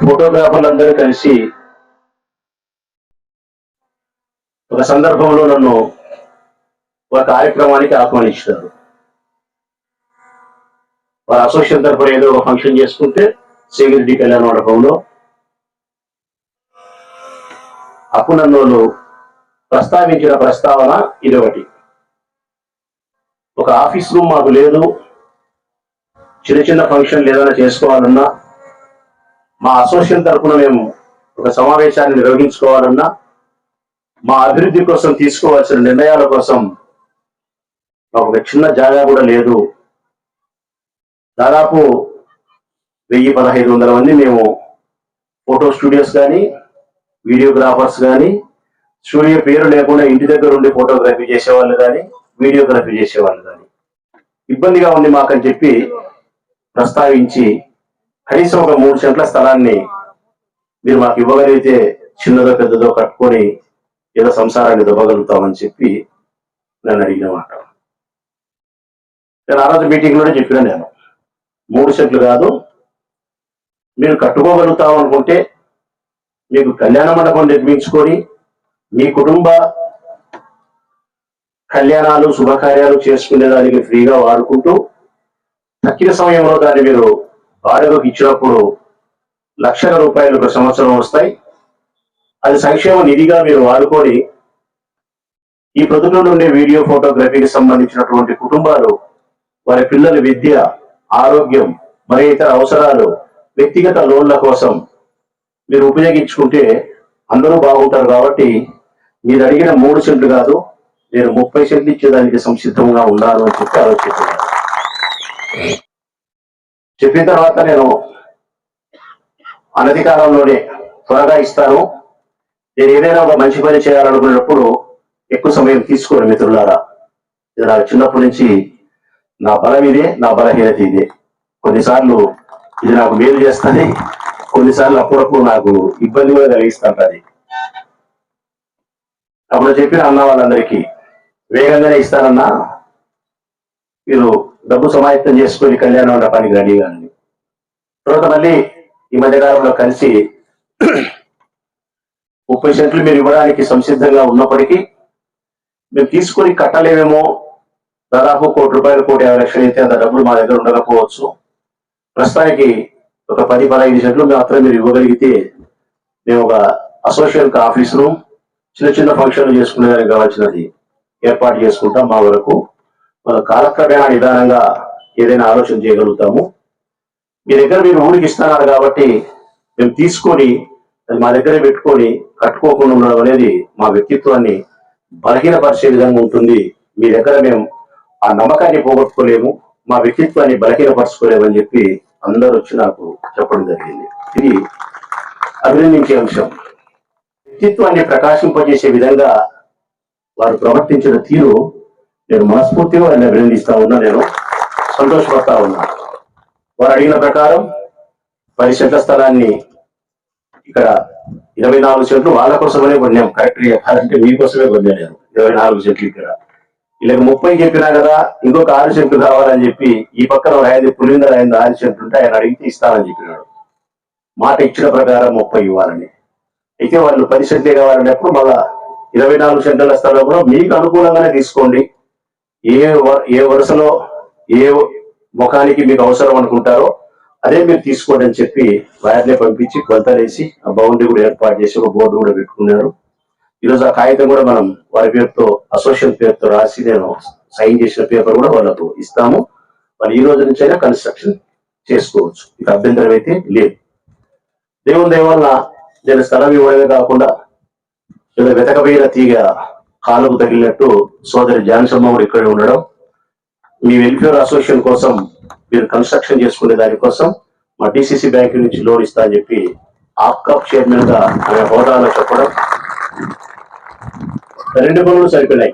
ఫోటోగ్రాఫర్లందరూ కలిసి ఒక సందర్భంలో నన్ను ఒక కార్యక్రమానికి ఆహ్వానించారు. వారు అసోసియేషన్ తరఫున ఏదో ఒక ఫంక్షన్ చేసుకుంటే సేవిరెడ్డి కళ్యాణ మండపంలో అప్పుడు నన్ను ప్రస్తావించిన ప్రస్తావన ఇదొకటి. ఒక ఆఫీస్ రూమ్ మాకు లేదు. చిన్న చిన్న ఫంక్షన్ ఏదైనా చేసుకోవాలన్నా మా అసోసియేషన్ తరఫున మేము ఒక సమావేశాన్ని నిర్వహించుకోవాలన్నా మా అభివృద్ధి కోసం తీసుకోవాల్సిన నిర్ణయాల కోసం మాకు ఒక చిన్న జాగా కూడా లేదు. దాదాపు వెయ్యి పదహైదు వందల మంది మేము ఫోటో స్టూడియోస్ కానీ వీడియోగ్రాఫర్స్ కానీ స్టూడియో పేరు లేకుండా ఇంటి దగ్గర ఉండి ఫోటోగ్రఫీ చేసేవాళ్ళు కానీ వీడియోగ్రఫీ చేసేవాళ్ళు కానీ ఇబ్బందిగా ఉంది మాకని చెప్పి ప్రస్తావించి కనీసం ఒక మూడు సెంట్ల స్థలాన్ని మీరు మాకు ఇవ్వగలిగితే చిన్నదో పెద్దదో కట్టుకొని ఏదో సంసారాన్ని దువ్వగలుగుతామని చెప్పి నన్ను అడిగిన మాట నేను ఆ రోజు మీటింగ్ చెప్పిన నేను మూడు సెంట్లు కాదు మీరు కట్టుకోగలుగుతాం అనుకుంటే మీకు కళ్యాణ మండపం నిర్మించుకొని మీ కుటుంబ కళ్యాణాలు శుభకార్యాలు చేసుకునే దానికి ఫ్రీగా వాడుకుంటూ తక్కిన సమయంలో దాన్ని మీరు వాడకకు ఇచ్చినప్పుడు లక్షల రూపాయలు ఒక సంవత్సరం వస్తాయి. అది సంక్షేమ నిధిగా మీరు వాడుకొని ఈ ప్రొద్దుటూరు ఉండే వీడియో ఫోటోగ్రఫీకి సంబంధించినటువంటి కుటుంబాలు వారి పిల్లల విద్య ఆరోగ్యం మరి ఇతర అవసరాలు వ్యక్తిగత లోన్ల కోసం మీరు ఉపయోగించుకుంటే అందరూ బాగుంటారు కాబట్టి మీరు అడిగిన మూడు సెంట్లు కాదు నేను ముప్పై సెంట్లు ఇచ్చేదానికి సంసిద్ధంగా ఉన్నాను అని చెప్పి ఆలోచిస్తున్నాను చెప్పిన తర్వాత నేను అనధికారంలోనే త్వరగా ఇస్తాను. నేను ఏదైనా ఒక మంచి పని చేయాలనుకున్నప్పుడు ఎక్కువ సమయం తీసుకోను మిత్రులారా. ఇది నాకు చిన్నప్పటి నుంచి నా బలం ఇదే నా బలహీనత ఇదే. కొన్నిసార్లు ఇది నాకు మేలు చేస్తుంది కొన్నిసార్లు అప్పుడప్పుడు నాకు ఇబ్బంది కూడా కలిగిస్తుంటది. అప్పుడు చెప్పిన అన్న వాళ్ళందరికీ వేగంగానే ఇస్తానన్నా మీరు డబ్బు సమాయత్తం చేసుకుని కళ్యాణ మండపానికి రెడీగా అండి తర్వాత మళ్ళీ ఈ మధ్యకాలంలో కలిసి ముప్పై సెంట్లు మీరు ఇవ్వడానికి సంసిద్ధంగా ఉన్నప్పటికీ మేము తీసుకొని కట్టలేమేమో దాదాపు కోటి రూపాయలు కోటి యాభై లక్షలు అయితే అంత డబ్బులు మా దగ్గర ఉండకపోవచ్చు. ప్రస్తుతానికి ఒక పది పదహైదు సెంట్లు మాత్రం మీరు ఇవ్వగలిగితే మేము ఒక అసోసియేషన్ ఆఫీస్ రూమ్ చిన్న చిన్న ఫంక్షన్లు చేసుకునేదానికి కావాల్సినది ఏర్పాటు చేసుకుంటాం మా వరకు. మన కాలక్రమేణా నిదానంగా ఏదైనా ఆలోచన చేయగలుగుతాము. మీ దగ్గర మీరు ఊరికి ఇస్తున్నారు కాబట్టి మేము తీసుకొని అది మా దగ్గరే పెట్టుకొని కట్టుకోకుండా ఉండడం అనేది మా వ్యక్తిత్వాన్ని బలహీనపరిచే విధంగా ఉంటుంది. మీ దగ్గర మేము ఆ నమ్మకాన్ని పోగొట్టుకోలేము మా వ్యక్తిత్వాన్ని బలహీనపరచుకోలేము అని చెప్పి అందరూ వచ్చి నాకు చెప్పడం జరిగింది. ఇది అభినందించే అంశం. వ్యక్తిత్వాన్ని ప్రకాశింపజేసే విధంగా వారు ప్రవర్తించిన తీరు నేను మనస్ఫూర్తిగా వారిని అభినందిస్తా ఉన్నా నేను. సంతోషపడతా ఉన్నా. వారు అడిగిన ప్రకారం పది స్థలాన్ని ఇక్కడ ఇరవై నాలుగు సెంట్లు వాళ్ళ కోసమనే కొన్నాం. కరెక్ట్ చెప్పాలంటే మీకోసమే కొన్నా నేను. ఇరవై నాలుగు చెట్లు ఇక్కడ. వీళ్ళకి ముప్పై చెప్పినా కదా ఇంకొక ఆరు సెంట్లు కావాలని చెప్పి ఈ పక్కన ఒక ఐదు పులిందర ఐదు ఆరు సెంట్లు ఉంటే ఆయన అడిగితే ఇస్తానని చెప్పినాడు. మాట ఇచ్చిన ప్రకారం ముప్పై ఇవ్వాలని. అయితే వాళ్ళు పది సెంట్లే కావాలన్నప్పుడు మళ్ళా ఇరవై నాలుగు సెంట్ల స్థలం కూడా మీకు అనుకూలంగానే తీసుకోండి. ఏ వ- ఏ వరుసలో ఏ ముఖానికి మీకు అవసరం అనుకుంటారో అదే మీరు తీసుకోండి అని చెప్పి వైర్లే పంపించి కొలతలేసి ఆ బౌండరీ కూడా ఏర్పాటు చేసి ఒక బోర్డు కూడా పెట్టుకున్నారు. ఈరోజు ఆ కాగితం కూడా మనం వారి పేరుతో అసోసియేషన్ పేరుతో రాసి నేను సైన్ చేసిన పేపర్ కూడా వాళ్ళకు ఇస్తాము. వాళ్ళు ఈ రోజు నుంచి అయినా కన్స్ట్రక్షన్ చేసుకోవచ్చు. ఇక అభ్యంతరం అయితే లేదు. దేవుని దేవల్ల నేను స్థలం ఇవ్వడమే కాకుండా ఏదో తీగ కాలుకు తగిలినట్టు సోదరి జాన్సమ్మ కూడా ఇక్కడే ఉండడం. మీ వెల్ఫేర్ అసోసియేషన్ కోసం మీరు కన్స్ట్రక్షన్ చేసుకునే దానికోసం మా డిసిసి బ్యాంక్ నుంచి లోన్ ఇస్తా అని చెప్పి ఆప్కాప్ చైర్మన్గా ఆమె హోదాలో చెప్పడం. రెండు పనులు సరిపోయినాయి.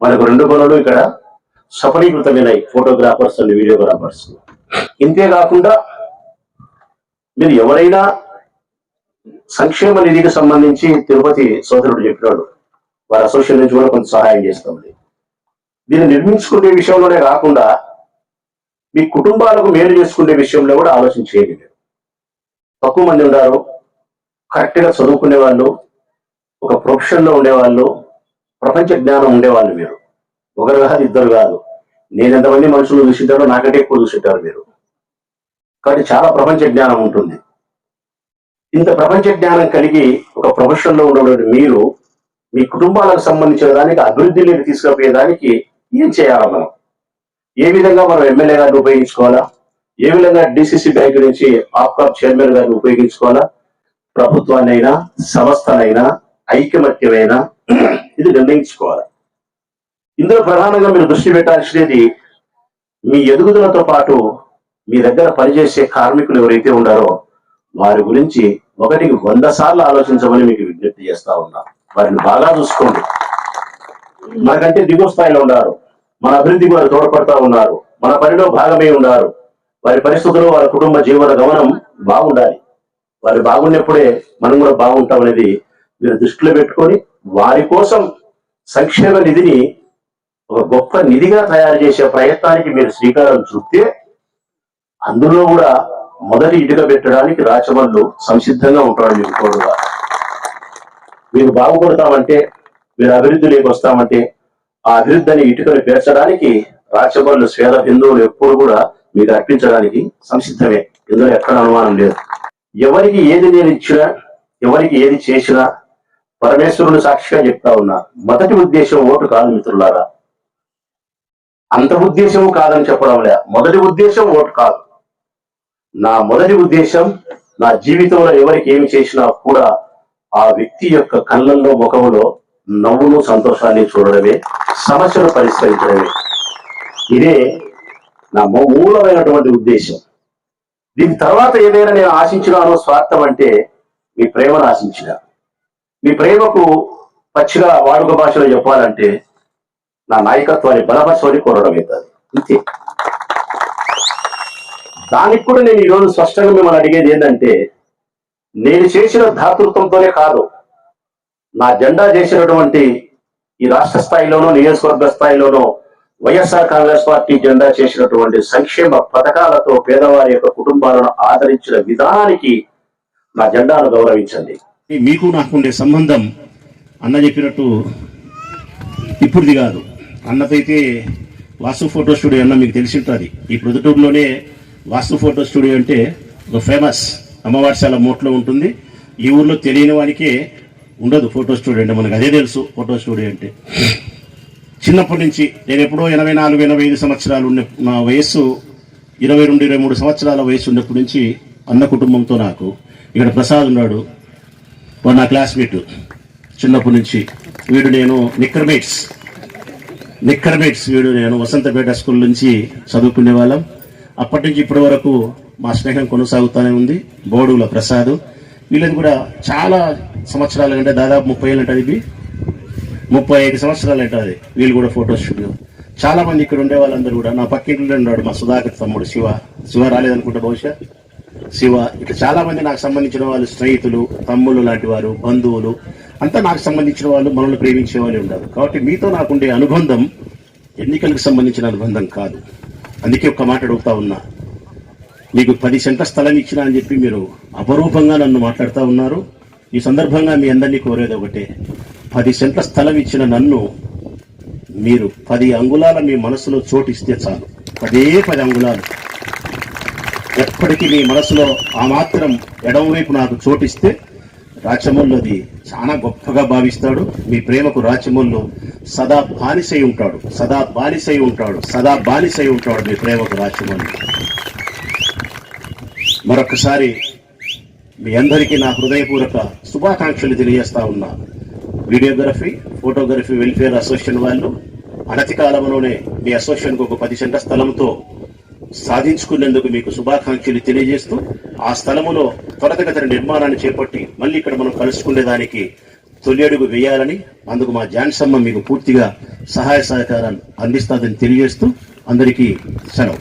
మనకు రెండు పనులు ఇక్కడ సఫలీకృతమైనాయి ఫోటోగ్రాఫర్స్ అండ్ వీడియోగ్రాఫర్స్ ఇంతే కాకుండా మీరు ఎవరైనా సంక్షేమ నిధికి సంబంధించి తిరుపతి సోదరుడు చెప్పినాడు. వారి అసోసియేషన్ నుంచి కూడా కొంత సహాయం చేస్తామండి దీన్ని నిర్మించుకునే విషయంలోనే కాకుండా మీ కుటుంబాలకు మేలు చేసుకునే విషయంలో కూడా ఆలోచన చేయలేదు తక్కువ మంది ఉన్నారు కరెక్ట్గా చదువుకునే వాళ్ళు ఒక ప్రొఫెషన్లో ఉండేవాళ్ళు ప్రపంచ జ్ఞానం ఉండేవాళ్ళు మీరు. ఒకరు కాదు ఇద్దరు కాదు. నేను ఎంతమంది మనుషులు చూసింటారో నాకంటే ఎక్కువ చూసింటారు మీరు. కాబట్టి చాలా ప్రపంచ జ్ఞానం ఉంటుంది. ఇంత ప్రపంచ జ్ఞానం కలిగి ఒక ప్రొఫెషన్లో ఉన్నటువంటి మీరు మీ కుటుంబాలకు సంబంధించిన దానికి అభివృద్ధిలోకి తీసుకుపోయేదానికి ఏం చేయాలి మనం? ఏ విధంగా మనం ఎమ్మెల్యే గారిని ఉపయోగించుకోవాలా? ఏ విధంగా డిసిసి బ్యాంక్ నుంచి ఆప్కాప్ చైర్మన్ గారిని ఉపయోగించుకోవాలా? ప్రభుత్వాన్నైనా సంస్థనైనా ఐకమత్యమైనా ఇది నిర్ణయించుకోవాలి? ఇందులో ప్రధానంగా మీరు దృష్టి పెట్టాల్సినది మీ ఎదుగుదలతో పాటు మీ దగ్గర పనిచేసే కార్మికులు ఎవరైతే ఉన్నారో వారి గురించి ఒకటికి వంద సార్లు ఆలోచించమని మీకు విజ్ఞప్తి చేస్తా ఉన్నారు వారిని బాగా చూసుకోండి. మనకంటే దిగువ స్థాయిలో ఉన్నారు. మన అభివృద్ధికి వారు తోడ్పడతా ఉన్నారు. మన పనిలో భాగమే ఉన్నారు. వారి పరిస్థితులు వారి కుటుంబ జీవన గమనం బాగుండాలి. వారు బాగున్నప్పుడే మనం కూడా బాగుంటాం అనేది మీరు దృష్టిలో పెట్టుకొని వారి కోసం సంక్షేమ నిధిని ఒక గొప్ప నిధిగా తయారు చేసే ప్రయత్నానికి మీరు శ్రీకారం చుడితే అందులో కూడా మొదటి ఇటుక పెట్టడానికి రాచమల్లు సంసిద్ధంగా ఉంటాడు మీకు తోడుగా మీరు బాగుపడతామంటే మీరు అభివృద్ధిలోకి వస్తామంటే ఆ అభివృద్ధిని ఇటుకను పేర్చడానికి రాచమల్లు స్వేద బిందువులు ఎప్పుడు కూడా మీకు అర్పించడానికి సంసిద్ధమే. ఇందులో ఎక్కడ అనుమానం లేదు. ఎవరికి ఏది నేను ఇచ్చినా ఎవరికి ఏది చేసినా పరమేశ్వరుడు సాక్షిగా చెప్తా ఉన్నా మొదటి ఉద్దేశం ఓటు కాదు మిత్రులారా. అంత ఉద్దేశం కాదని చెప్పడం లే మొదటి ఉద్దేశం ఓటు కాదు. నా మొదటి ఉద్దేశం నా జీవితంలో ఎవరికి ఏమి చేసినా కూడా ఆ వ్యక్తి యొక్క కళ్ళల్లో ముఖంలో నవ్వును సంతోషాన్ని చూడడమే సమస్యను పరిష్కరించడమే. ఇదే నా మూలమైనటువంటి ఉద్దేశం. దీని తర్వాత ఏదైనా నేను ఆశించినానో స్వార్థం అంటే మీ ప్రేమను ఆశించిన. మీ ప్రేమకు పచ్చిగా వాడుక భాషలో చెప్పాలంటే నా నాయకత్వాన్ని బలపరచమని కోరడం అవుతుంది అంతే. దానికి కూడా నేను ఈరోజు స్పష్టంగా మిమ్మల్ని అడిగేది ఏంటంటే నేను చేసిన ధాతృత్వంతోనే కాదు. నా జెండా చేసినటువంటి ఈ రాష్ట్ర స్థాయిలోనూ నియోజకవర్గ స్థాయిలోనూ వైఎస్ఆర్ కాంగ్రెస్ పార్టీ జెండా చేసినటువంటి సంక్షేమ పథకాలతో పేదవారి యొక్క కుటుంబాలను ఆదరించిన విధానానికి నా జెండాను గౌరవించండి. మీకు నాకు ఉండే సంబంధం అన్న చెప్పినట్టు ఇప్పుడుది కాదు. అన్నదైతే వాస్తు ఫోటో స్టూడియో అన్న మీకు తెలిసి ఉంటుంది. ఈ ప్రొద్దుటూరులోనే వాస్తు ఫోటో స్టూడియో అంటే ఒక ఫేమస్ అమ్మవారిశాల మోట్లో ఉంటుంది. ఈ ఊర్లో తెలియని వాడికే ఉండదు ఫోటో స్టూడియో అంటే మనకు అదే తెలుసు ఫోటో స్టూడియో అంటే. చిన్నప్పటి నుంచి నేను ఎప్పుడో ఎనభై నాలుగు ఎనభై ఐదు సంవత్సరాలు ఉన్న నా వయస్సు ఇరవై రెండు ఇరవై మూడు సంవత్సరాల వయసు ఉన్నప్పటి నుంచి అన్న కుటుంబంతో నాకు ఇక్కడ ప్రసాద్ ఉన్నాడు. వాడు నా క్లాస్మేట్. చిన్నప్పటి నుంచి వీడు నేను నిక్కర్మేట్స్ నిక్కర్మేట్స్ వీడు నేను వసంతపేట స్కూల్ నుంచి చదువుకునే వాళ్ళం. అప్పటి నుంచి ఇప్పటి వరకు మా స్నేహం కొనసాగుతూనే ఉంది. బోడుల ప్రసాద్. వీళ్ళది కూడా చాలా సంవత్సరాల కంటే దాదాపు ముప్పై ఏళ్ళు ఉంటుంది ఇది. ముప్పై ఐదు సంవత్సరాలు ఉంటుంది వీళ్ళు కూడా ఫోటో స్టూడియో చాలా మంది ఇక్కడ ఉండే వాళ్ళందరూ కూడా నా పక్కింట్లో ఉన్నాడు మా సుధాకర్ తమ్ముడు శివ. శివ రాలేదనుకుంటా బహుశా. శివ. ఇట్లా చాలా మంది నాకు సంబంధించిన వాళ్ళు స్నేహితులు తమ్ముళ్ళు లాంటి వారు బంధువులు. అంతా నాకు సంబంధించిన వాళ్ళు మనల్ని ప్రేమించే వాళ్ళు ఉన్నారు. కాబట్టి మీతో నాకుండే అనుబంధం ఎన్నికలకు సంబంధించిన అనుబంధం కాదు. అందుకే ఒక్క మాట అడుగుతా ఉన్నా. మీకు పది సెంట్ల స్థలం ఇచ్చినా అని చెప్పి మీరు అపరూపంగా నన్ను మాట్లాడుతూ ఉన్నారు. ఈ సందర్భంగా మీ అందరినీ కోరేది ఒకటే. పది సెంట్ల స్థలం ఇచ్చిన నన్ను మీరు పది అంగుళాల మీ మనసులో చోటిస్తే చాలు. పదే పది అంగుళాలు. ఎప్పటికీ మీ మనసులో ఆ మాత్రం ఎడమవైపు నాకు చోటిస్తే రాచమల్లుది చాలా గొప్పగా భావిస్తాడు. మీ ప్రేమకు రాచమల్లు సదా బానిసై ఉంటాడు. సదా బానిసై ఉంటాడు. సదా బానిసై ఉంటాడు మీ ప్రేమకు రాచమల్లు మరొకసారి మీ అందరికీ నా హృదయపూర్వక శుభాకాంక్షలు తెలియజేస్తా ఉన్నా. వీడియోగ్రఫీ ఫోటోగ్రఫీ వెల్ఫేర్ అసోసియేషన్ వాళ్ళు అనతి కాలంలోనే మీ అసోసియేషన్కు ఒక పది సెంట స్థలంతో సాధించుకునేందుకు మీకు శుభాకాంక్షలు తెలియజేస్తూ ఆ స్థలములో త్వరతగతిన నిర్మాణాన్ని చేపట్టి మళ్ళీ ఇక్కడ మనం కలుసుకునేదానికి తొలి అడుగు వేయాలని అందుకు మా జాన్సమ్మ మీకు పూర్తిగా సహాయ సహకారాలు అందిస్తాదని తెలియజేస్తూ అందరికీ సెలవు.